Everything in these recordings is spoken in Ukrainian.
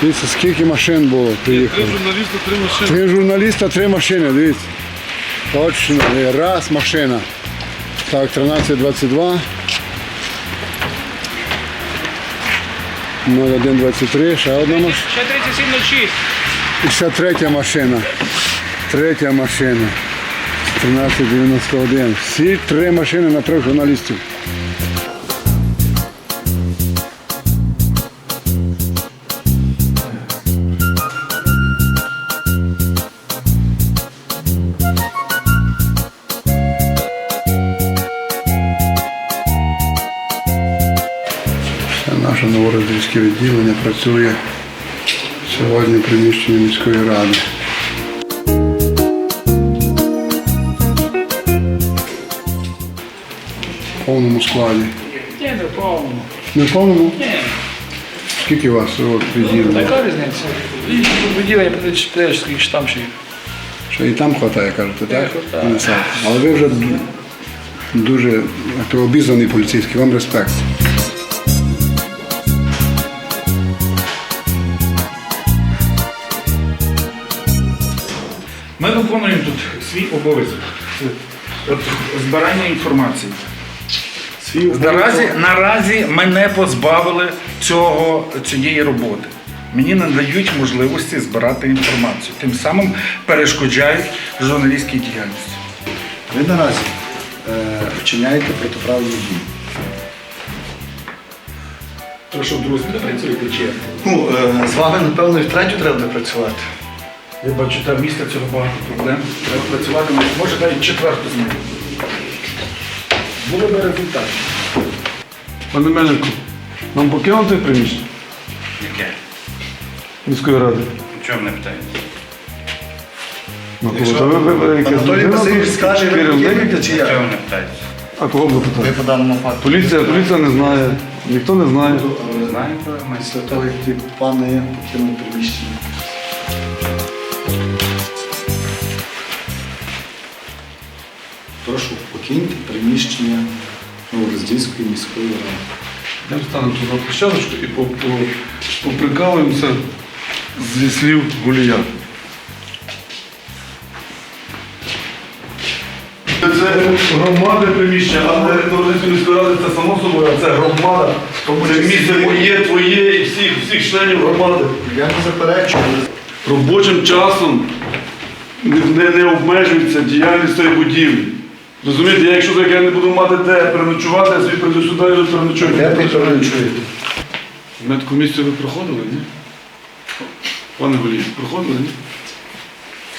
Дивіться, скільки машин було, Три приїхало. журналісти, три машини. Три журналіста, три машини, дивіться. Точно, раз машина. Так, 13.22. 01.23, ще одна машина. Ще 3706. І ще третя машина. Третя машина. 13.91. Всі три машини на трьох журналістів. Наше відділення працює сьогодні в приміщенні міської ради. В повному складі. Ні, не повному. Не в повному? Ні, Скільки у вас от відділення? така різниця. І виділення підеш, скільки ж там ще є. Що і там хватає, кажете, так? Але ви вже дуже обізнаний поліцейський, вам респект. Ми виконуємо тут свій обов'язок. От збирання інформації. Наразі, наразі мене позбавили цього, цієї роботи. Мені надають можливості збирати інформацію. Тим самим перешкоджають журналістській діяльності. Ви наразі е, вчиняєте протиправні дії. Що, друзі, не працюєте чи? Ну, е, з вами, напевно, і втретю треба працювати. Я бачу, там міста цього багато проблем. Треба працювати, може навіть четверту зміну. Було би результат. Пане Мельнику, нам покинути приміщення Яке? міської ради? Чого не питаєте? Ну, кого? Та ви- ви- ви Анатолій Васильович скаже, ви Керівник? покинете чи як? Чого не питаєте? А кого б Ви питати? по даному факту. Поліція, поліція не знає, ніхто не знає. Знаєте, ми Після того, як ти пане покинув приміщення. Прошу покиньте приміщення Новороздільської міської ради. Я встану тут на площадочку і по- по- поприкалуємося зі слів Гулія. Це громади приміщення, а не Новороздільської міської ради це само собою, а це громада. Це місце моє, твоє і всіх, всіх членів громади. Я не заперечую. Робочим часом не, не, не обмежується діяльність цієї будівлі. Розумієте, я якщо так я не буду мати де переночувати, я собі прийду сюди і переночую. Де ви переночуєте? Медкомісію ви проходили, ні? Пане Голій, проходили, ні?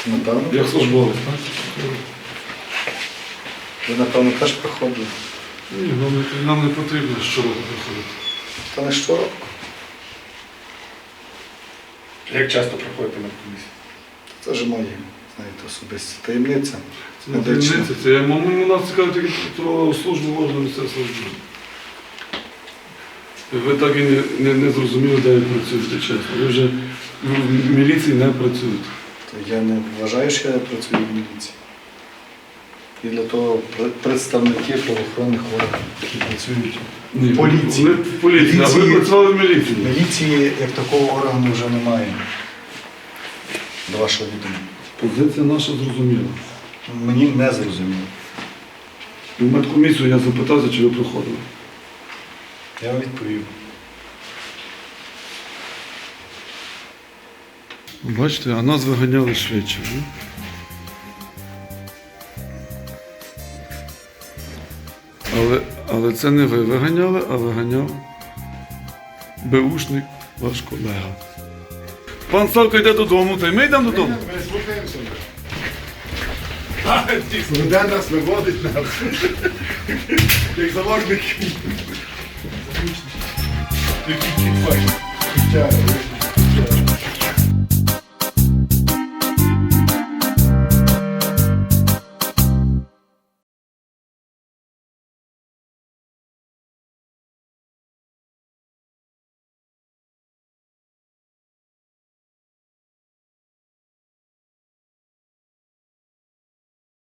Напевно. Як службовець, так? Ви, напевно, теж проходили. Ні, нам не, нам не потрібно щороку проходити. Та не щороку. Як часто проходите на комісії? Це ж знаєте, особисті таємниця. Це не Медична. таємниця, це мені нас цікавить тільки про службу можна місцевого служби. Ви так і не, не, не зрозуміли, де ви працюєте, чесно. Ви вже в міліції не працюєте. То я не вважаю, що я працюю в міліції. І для того представники правоохоронних органів, які працюють. Ні, Поліції. Ви в поліції, а ви Поліції. працювали в міліції. Міліції як такого органу вже немає. До вашого відома. Позиція наша зрозуміла. Мені не зрозуміло. І в медкомісію я запитався, чи ви проходили. Я вам відповів. Бачите, а нас виганяли швидше. ні? Але, але це не ви виганяли, а виганяв беушник ваш колега. Пан Савко йде додому, то й ми йдемо додому. Веде нас, виводить нас. Як заложник. Тільки